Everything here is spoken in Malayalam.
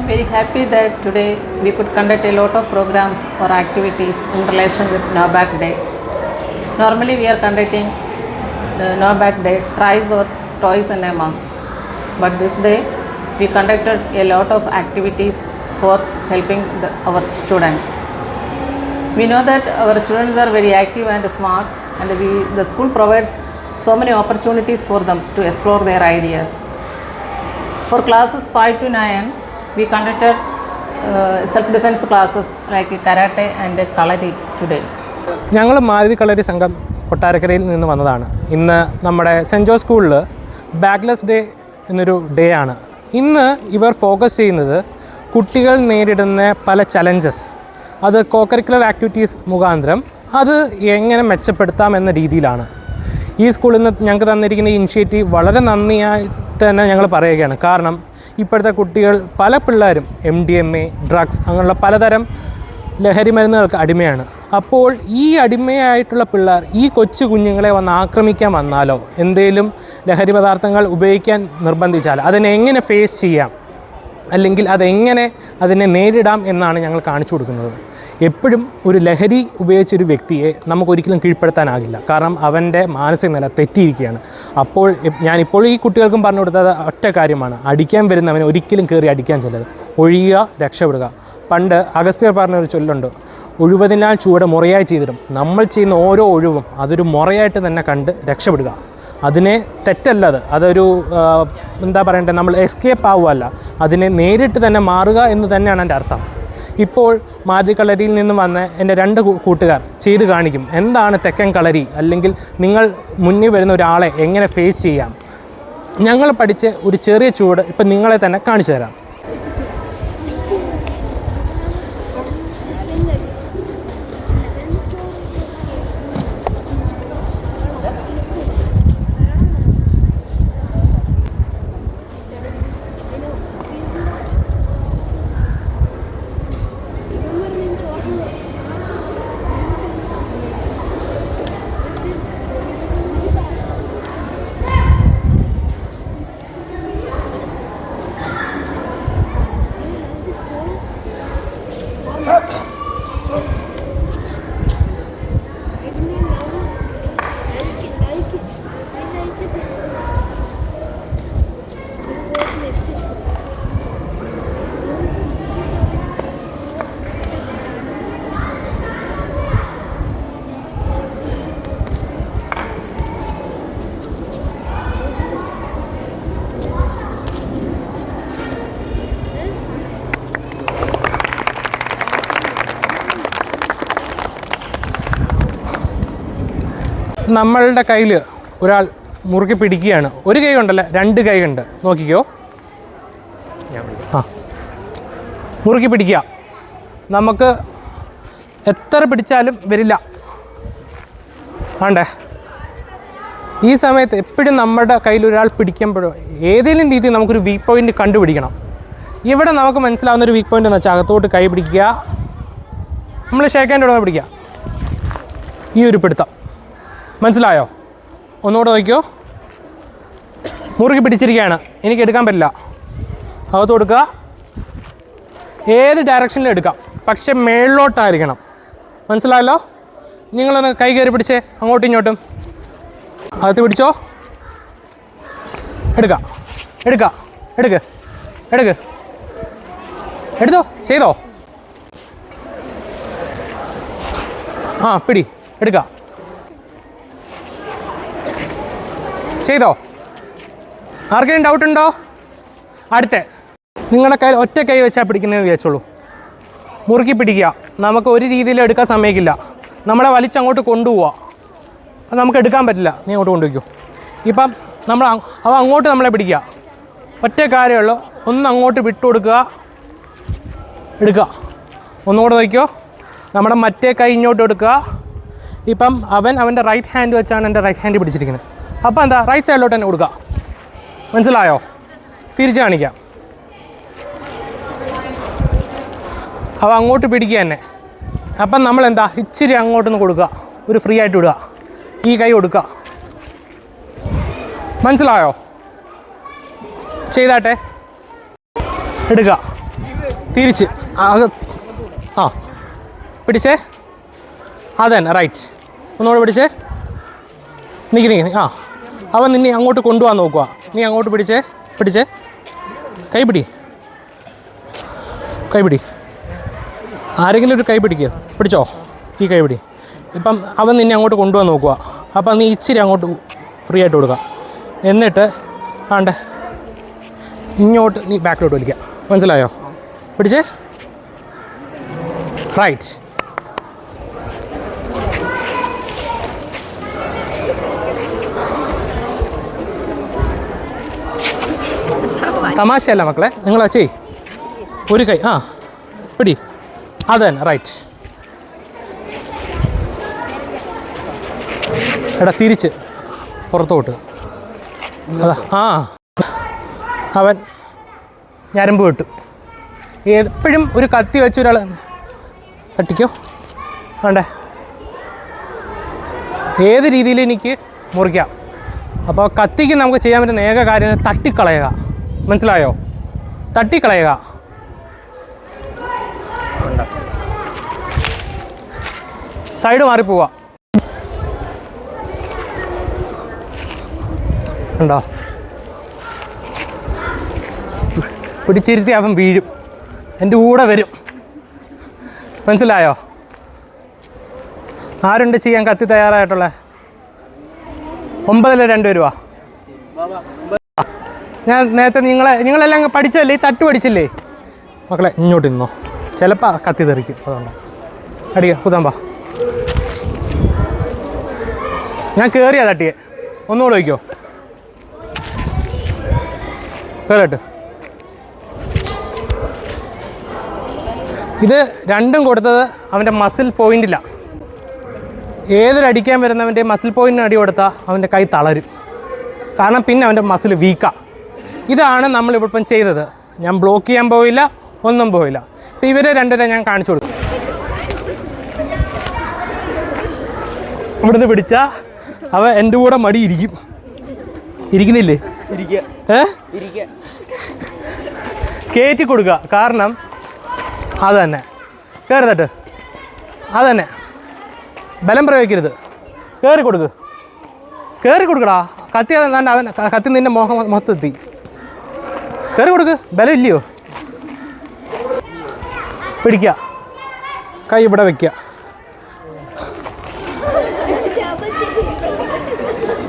am very happy that today we could conduct a lot of programs or activities in relation with NOBAC Day. Normally, we are conducting uh, the NOBAC Day thrice or twice in a month, but this day we conducted a lot of activities for helping the, our students. We know that our students are very active and smart, and we, the school provides so many opportunities for them to explore their ideas. For classes 5 to 9, we conducted self self classes like karate and kalari today. ഞങ്ങൾ മാരുതി കളരി സംഘം കൊട്ടാരക്കരയിൽ നിന്ന് വന്നതാണ്. ഇന്ന് നമ്മുടെ സെന്റ് ജോസ് സ്കൂളിൽ ബാഗ്ലെസ് ഡേ എന്നൊരു ഡേ ആണ്. ഇന്ന് ഇവർ ഫോക്കസ് ചെയ്യുന്നത് കുട്ടികൾ നേരിടുന്ന പല ചലഞ്ചസ്. അത് കോക്കരിക്കുലർ ആക്ടിവിറ്റീസ് മുഖാന്തരം അത് എങ്ങനെ മെച്ചപ്പെടുത്താം എന്ന രീതിയിലാണ്. ഈ സ്കൂളിൽ നിന്ന് ഞങ്ങൾക്ക് തന്നിരിക്കുന്ന ഇനിഷ്യേറ്റീവ് വളരെ നന്ദിയായിട്ട് തന്നെ ഞങ്ങൾ പറയുകയാണ്. കാരണം ഇപ്പോഴത്തെ കുട്ടികൾ പല പിള്ളേരും M D M A drugs അങ്ങനെയുള്ള പലതരം ലഹരി മരുന്നുകൾക്ക് അടിമയാണ്. അപ്പോൾ ഈ അടിമയായിട്ടുള്ള പിള്ളേർ ഈ കൊച്ചു കുഞ്ഞുങ്ങളെ വന്ന് ആക്രമിക്കാൻ വന്നാലോ? എന്തേലും ലഹരി പദാർത്ഥങ്ങൾ ഉപയോഗിക്കാൻ നിർബന്ധിച്ചാൽ അതിനെ എങ്ങനെ ഫേസ് ചെയ്യാം? അല്ലെങ്കിൽ അതെങ്ങനെ അതിനെ നേരിടാം എന്നാണ് ഞങ്ങൾ കാണിച്ചു കൊടുക്കുന്നത്. എപ്പോഴും ഒരു ലഹരി ഉപയോഗിച്ച ഒരു വ്യക്തിയെ നമുക്കൊരിക്കലും കീഴ്പ്പെടുത്താനാകില്ല. കാരണം അവന്റെ മാനസിക നില തെറ്റിയിരിക്കുകയാണ്. അപ്പോൾ ഞാനിപ്പോൾ ഈ കുട്ടികൾക്കും പറഞ്ഞു കൊടുത്തത് ഒറ്റ കാര്യമാണ്. അടിക്കാൻ വരുന്നവനെ ഒരിക്കലും കയറി അടിക്കാൻ ചെല്ലത് ഒഴിയുക രക്ഷപ്പെടുക. പണ്ട് അഗസ്ത്യർ പറഞ്ഞൊരു ചൊല്ലുണ്ട്. ഒഴിവതിനാൽ ചുവട് മുറയായി ചെയ്തിടും. നമ്മൾ ചെയ്യുന്ന ഓരോ ഒഴിവും അതൊരു മുറയായിട്ട് തന്നെ കണ്ട് രക്ഷപ്പെടുക. അതിനെ തെറ്റല്ലത് അതൊരു എന്താ പറയണ്ടേ? നമ്മൾ എസ്കേപ്പ് ആവുകയല്ല. അതിനെ നേരിട്ട് തന്നെ മാറുക എന്ന് തന്നെയാണ് എന്റെ അർത്ഥം. ഇപ്പോൾ മാതി കളരിയിൽ നിന്ന് വന്ന എന്റെ രണ്ട് കൂട്ടുകാർ ചെയ്ത് കാണിക്കും. എന്താണ് തെക്കൻ കളരി? അല്ലെങ്കിൽ നിങ്ങൾ മുന്നിൽ വരുന്ന ഒരാളെ എങ്ങനെ ഫേസ് ചെയ്യാം? ഞങ്ങൾ പഠിച്ച ഒരു ചെറിയ ചൂട് ഇപ്പം നിങ്ങളെ തന്നെ കാണിച്ചു തരാം. നമ്മളുടെ കയ്യിൽ ഒരാൾ മുറുക്കി പിടിക്കുകയാണ്. ഒരു കൈ ഉണ്ടല്ല രണ്ട് കൈ ഉണ്ട്. നോക്കിക്കോ. ആ. മുറുക്കി പിടിക്കുക. നമുക്ക് എത്ര പിടിച്ചാലും വരില്ല. ആണ്ടേ. ഈ സമയത്ത് എപ്പോഴും നമ്മുടെ കയ്യിൽ ഒരാൾ പിടിക്കുമ്പോഴോ ഏതെങ്കിലും രീതിയിൽ നമുക്കൊരു വീക്ക് പോയിന്റ് കണ്ടുപിടിക്കണം. ഇവിടെ നമുക്ക് മനസ്സിലാവുന്ന ഒരു വീക്ക് പോയിന്റ് എന്ന് വെച്ചാൽ അകത്തോട്ട് കൈ പിടിക്കുക. നമ്മൾ ഷേക്കാന്റെ ഉടനെ പിടിക്കുക. ഈ ഒരു പിടുത്തം മനസ്സിലായോ? ഒന്നുകൂടെ നോക്കിയോ മുറുകി പിടിച്ചിരിക്കുകയാണ്. എനിക്ക് എടുക്കാൻ പറ്റില്ല. അകത്ത് കൊടുക്കുക. ഏത് ഡയറക്ഷനിലും എടുക്കാം. പക്ഷെ മേളിലോട്ടായിരിക്കണം. മനസ്സിലായല്ലോ? നിങ്ങളൊന്ന് കൈ കയറി പിടിച്ചേ. അങ്ങോട്ടും ഇങ്ങോട്ടും. അകത്ത് പിടിച്ചോ. എടുക്ക. എടുക്ക. എടുക്ക്. എടുക്ക്. എടുത്തോ? ചെയ്തോ? ആ പിടി. എടുക്ക. ചെയ്തോ? ആർക്കെങ്കിലും ഡൗട്ട് ഉണ്ടോ? അടുത്ത. നിങ്ങളുടെ കയ്യിൽ ഒറ്റ കൈ വെച്ചാൽ പിടിക്കുന്നതെന്ന് വിചാരിച്ചോളൂ. മുറുക്കി പിടിക്കുക. നമുക്ക് ഒരു രീതിയിൽ എടുക്കാൻ സമയമില്ല. നമ്മളെ വലിച്ചങ്ങോട്ട് കൊണ്ടുപോവുക അത് നമുക്ക് എടുക്കാൻ പറ്റില്ല. നീ അങ്ങോട്ട് കൊണ്ടുപോയിക്കോ ഇപ്പം നമ്മൾ അവ അങ്ങോട്ട് നമ്മളെ പിടിക്കുക. ഒറ്റ കാര്യമുള്ളൂ ഒന്ന് അങ്ങോട്ട് വിട്ടു കൊടുക്കുക. എടുക്കുക. ഒന്നുകൂടെ നോക്കിയോ നമ്മുടെ മറ്റേ കൈ ഇങ്ങോട്ട് എടുക്കുക. ഇപ്പം അവൻ അവന്റെ റൈറ്റ് ഹാൻഡ് വെച്ചാണ് എന്റെ റൈറ്റ് ഹാൻഡ് പിടിച്ചിരിക്കുന്നത്. അപ്പോൾ എന്താ റൈറ്റ് സൈഡിലോട്ട് തന്നെ കൊടുക്കുക മനസ്സിലായോ? തിരിച്ച് കാണിക്കാം. അപ്പോൾ അങ്ങോട്ട് പിടിക്കുക തന്നെ അപ്പം നമ്മൾ എന്താ ഇച്ചിരി അങ്ങോട്ടൊന്ന് കൊടുക്കുക ഒരു ഫ്രീ ആയിട്ട് വിടുക. ഈ കൈ കൊടുക്കുക മനസ്സിലായോ? ചെയ്താട്ടെ. എടുക്കുക തിരിച്ച്. ആ. പിടിച്ചേ? അതന്നെ റൈറ്റ് ഒന്നുകൂടെ പിടിച്ചേ? നിൽക്കി നിൽക്കി ആ. അവൻ നിന്നെ അങ്ങോട്ട് കൊണ്ടുപോകാൻ നോക്കുക നീ അങ്ങോട്ട് പിടിച്ചേ പിടിച്ചേ. കൈപിടി കൈപിടി ആരെങ്കിലും ഒരു കൈ പിടിക്കുക പിടിച്ചോ? ഈ കൈപിടി ഇപ്പം അവൻ നിന്നെ അങ്ങോട്ട് കൊണ്ടുപോകാൻ നോക്കുക അപ്പം നീ ഇച്ചിരി അങ്ങോട്ട് ഫ്രീ ആയിട്ട് കൊടുക്കുക എന്നിട്ട് ആണ്ട് ഇങ്ങോട്ട് നീ ബാക്കിലോട്ട് വലിക്കുക മനസ്സിലായോ? പിടിച്ചേ? റൈറ്റ് തമാശയല്ല മക്കളെ. നിങ്ങൾ അച്ചേ ഒരു കൈ ആ പിടി. അത് തന്നെ റൈറ്റ് എടാ തിരിച്ച്. പുറത്തോട്ട്. അതാ ആ. അവൻ ഞരമ്പ് വിട്ടു. എപ്പോഴും ഒരു കത്തി വെച്ച് ഒരാൾ തട്ടിക്കോ? വേണ്ടേ? ഏത് രീതിയിൽ എനിക്ക് മുറിക്കാം. അപ്പോൾ കത്തിക്ക് നമുക്ക് ചെയ്യാൻ പറ്റുന്ന ഏക കാര്യം തട്ടിക്കളയുക. മനസ്സിലായോ? തട്ടിക്കളയുക. സൈഡ് മാറിപ്പോവുക. ഉണ്ടോ പിടിച്ചിരുത്തി അവൻ വീഴും. എന്റെ കൂടെ വരും. മനസ്സിലായോ? ആരുണ്ട് ചെയ്യാൻ കത്തി തയ്യാറായിട്ടുള്ളത്? ഒമ്പതിൽ രണ്ട് രൂപ ഞാൻ നേരത്തെ നിങ്ങളെ നിങ്ങളെല്ലാം പഠിച്ചല്ലേ ഈ തട്ട് പഠിച്ചില്ലേ? മക്കളെ ഇങ്ങോട്ട് നിന്നോ. ചിലപ്പോൾ കത്തി തെറിക്കും. അതുകൊണ്ട്. അടിയ കുതാമ്പാ ഞാൻ കയറിയാ തട്ടിയെ. ഒന്നുകൂടെ വയ്ക്കോ കയറട്ട് ഇത് രണ്ടും കൊടുത്തത് അവന്റെ മസിൽ പോയിന്റില്ല ഏതൊരു അടിക്കാൻ വരുന്നവന്റെ മസിൽ പോയിന്റിന് അടി കൊടുത്താൽ അവന്റെ കൈ തളരും. കാരണം പിന്നെ അവന്റെ മസിൽ വീക്കാണ് ഇതാണ് നമ്മൾ ഇപ്പം ചെയ്തത്. ഞാൻ ബ്ലോക്ക് ചെയ്യാൻ പോയില്ല ഒന്നും പോയില്ല. അപ്പം ഇവരെ രണ്ടര ഞാൻ കാണിച്ചു കൊടുത്തു. ഇവിടുന്ന് പിടിച്ച അവ എന്റെ കൂടെ മടി ഇരിക്കും. ഇരിക്കുന്നില്ലേ? ഏ? കയറ്റി കൊടുക്കുക. കാരണം അത് തന്നെ കയറുതട്ട് അത് തന്നെ ബലം പ്രയോഗിക്കരുത്. കയറി കൊടുക്ക്. കയറി കൊടുക്കടാ. കത്തി അവൻ ക- കത്തി നിന്റെ മോഹം മൊത്തത്തി കയറി കൊടുക്ക്. ബലം ഇല്ലയോ പിടിക്കുക കൈ ഇവിടെ വെക്കുക